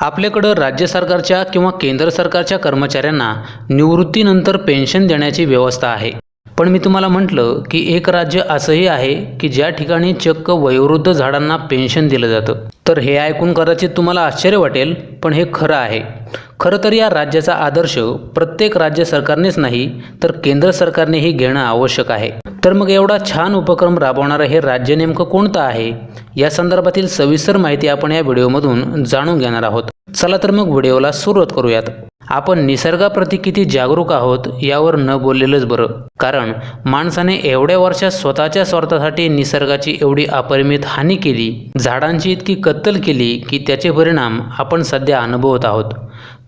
आपल्याकडं राज्य सरकारच्या किंवा केंद्र सरकारच्या कर्मचाऱ्यांना निवृत्तीनंतर पेन्शन देण्याची व्यवस्था आहे. पण मी तुम्हाला म्हटलं की एक राज्य असंही आहे की ज्या ठिकाणी चक्क वयोवृद्ध झाडांना पेन्शन दिलं जातं. तर हे ऐकून कदाचित तुम्हाला आश्चर्य वाटेल पण हे खरं आहे. खरं तर या राज्याचा आदर्श प्रत्येक राज्य सरकारनेच नाही तर केंद्र सरकारनेही घेणं आवश्यक आहे. तर मग एवढा छान उपक्रम राबवणारं हे राज्य नेमकं कोणतं आहे? या संदर्भातील सविस्तर माहिती आपण या व्हिडिओमधून जाणून घेणार आहोत. चला तर मग व्हिडिओला सुरुवात करूयात. आपण निसर्गाप्रती किती जागरूक आहोत यावर न बोललेलंच बरं. कारण माणसाने एवढ्या वर्षात स्वतःच्या स्वार्थासाठी निसर्गाची एवढी अपरिमित हानी केली झाडांची इतकी कत्तल केली की त्याचे परिणाम आपण सध्या अनुभवत आहोत.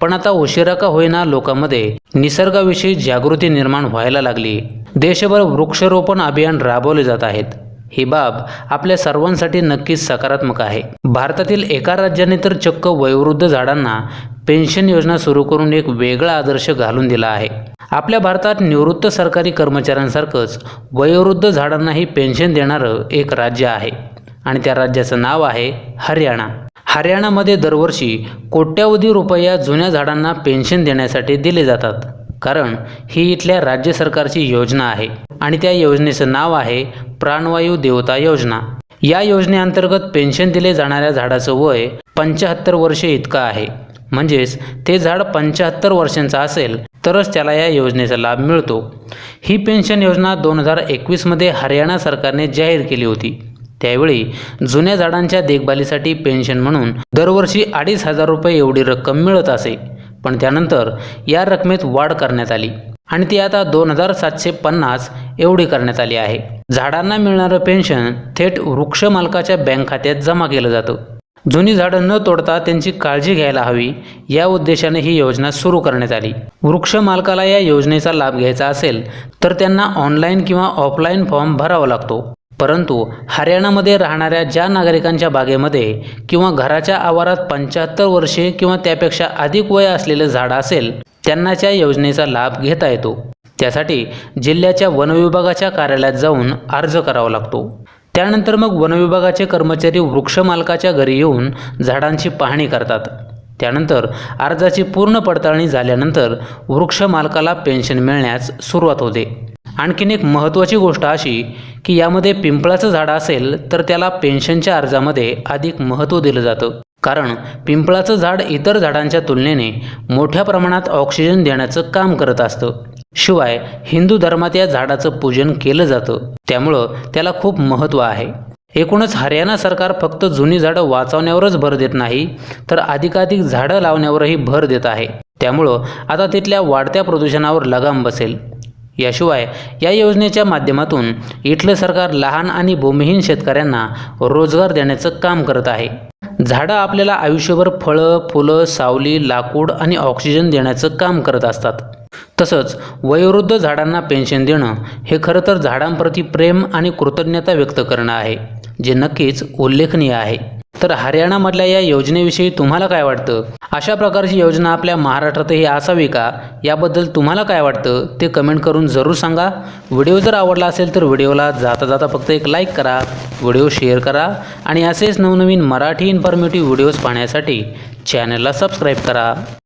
पण आता उशिरा का होईना लोकांमध्ये निसर्गाविषयी जागृती निर्माण व्हायला लागली. देशभर वृक्षारोपण अभियान राबवले जात आहेत. ही बाब आपल्या सर्वांसाठी नक्कीच सकारात्मक आहे. भारतातील एका राज्याने तर चक्क वयोवृद्ध झाडांना पेन्शन योजना सुरू करून एक वेगळा आदर्श घालून दिला आहे. आपल्या भारतात निवृत्त सरकारी कर्मचाऱ्यांसारखंच वयोवृद्ध झाडांनाही पेन्शन देणारं एक राज्य आहे आणि त्या राज्याचं नाव आहे हरियाणा. हरियाणामध्ये दरवर्षी कोट्यावधी रुपया जुन्या झाडांना पेन्शन देण्यासाठी दिले जातात. कारण ही इथल्या राज्य सरकारची योजना आहे आणि त्या योजनेचं नाव आहे प्राणवायू देवता योजना. या योजनेअंतर्गत पेन्शन दिले जाणाऱ्या झाडाचं वय पंच्याहत्तर वर्षे इतकं आहे. म्हणजेच ते झाड पंच्याहत्तर वर्षांचं असेल तरच त्याला या योजनेचा लाभ मिळतो. ही पेन्शन योजना दोन हजार एकवीसमध्ये हरियाणा सरकारने जाहीर केली होती. त्यावेळी जुन्या झाडांच्या देखभालीसाठी पेन्शन म्हणून दरवर्षी अडीच हजार रुपये एवढी रक्कम मिळत असे. पण त्यानंतर या रकमेत वाढ करण्यात आली. आणि ती आता दोन हजार सातशे पन्नास एवढी करण्यात आली आहे. झाडांना मिळणारं पेन्शन थेट वृक्ष मालकाच्या बँक खात्यात जमा केलं जातं. जुनी झाडं न तोडता त्यांची काळजी घ्यायला हवी या उद्देशाने ही योजना सुरू करण्यात आली. वृक्ष मालकाला या योजनेचा लाभ घ्यायचा असेल तर त्यांना ऑनलाईन किंवा ऑफलाईन फॉर्म भरावा लागतो. परंतु हरियाणामध्ये राहणाऱ्या ज्या नागरिकांच्या बागेमध्ये किंवा घराच्या आवारात पंच्याहत्तर वर्षे किंवा त्यापेक्षा अधिक वय असलेलं झाड असेल त्यांनाच्या योजनेचा लाभ घेता येतो. त्यासाठी जिल्ह्याच्या वनविभागाच्या कार्यालयात जाऊन अर्ज करावा लागतो. त्यानंतर मग वनविभागाचे कर्मचारी वृक्ष मालकाच्या घरी येऊन झाडांची पाहणी करतात. त्यानंतर अर्जाची पूर्ण पडताळणी झाल्यानंतर वृक्ष मालकाला पेन्शन मिळण्यास सुरुवात होते. आणखीन एक महत्त्वाची गोष्ट अशी की यामध्ये पिंपळाचं झाड असेल तर त्याला पेन्शनच्या अर्जामध्ये अधिक महत्त्व दिलं जातं. कारण पिंपळाचं झाड इतर झाडांच्या तुलनेने मोठ्या प्रमाणात ऑक्सिजन देण्याचं काम करत असतं. शिवाय हिंदू धर्मात या झाडाचं पूजन केलं जातं. त्यामुळं त्याला खूप महत्त्व आहे. एकूणच हरियाणा सरकार फक्त जुनी झाडं वाचवण्यावरच भर देत नाही तर अधिकाधिक झाडं लावण्यावरही भर देत आहे. त्यामुळं आता तिथल्या वाढत्या प्रदूषणावर लगाम बसेल. याशिवाय या योजनेच्या माध्यमातून इथलं सरकार लहान आणि भूमिहीन शेतकऱ्यांना रोजगार देण्याचं काम करत आहे. झाडं आपल्याला आयुष्यभर फळं फुलं सावली लाकूड आणि ऑक्सिजन देण्याचं काम करत असतात. तसंच वयोवृद्ध झाडांना पेन्शन देणं हे खरं तर झाडांप्रती प्रेम आणि कृतज्ञता व्यक्त करणं आहे जे नक्कीच उल्लेखनीय आहे. तर हरियाणामधल्या या योजनेविषयी तुम्हाला काय वाटतं? अशा प्रकारची योजना आपल्या महाराष्ट्रातही असावी का? याबद्दल तुम्हाला काय वाटतं? ते कमेंट करून जरूर सांगा. व्हिडिओ जर आवडला असेल तर व्हिडिओला जाता जाता फक्त एक लाईक करा व्हिडिओ शेअर करा आणि असेच नवनवीन मराठी इन्फॉर्मेटिव्ह व्हिडिओज पाहण्यासाठी चॅनलला सबस्क्राईब करा.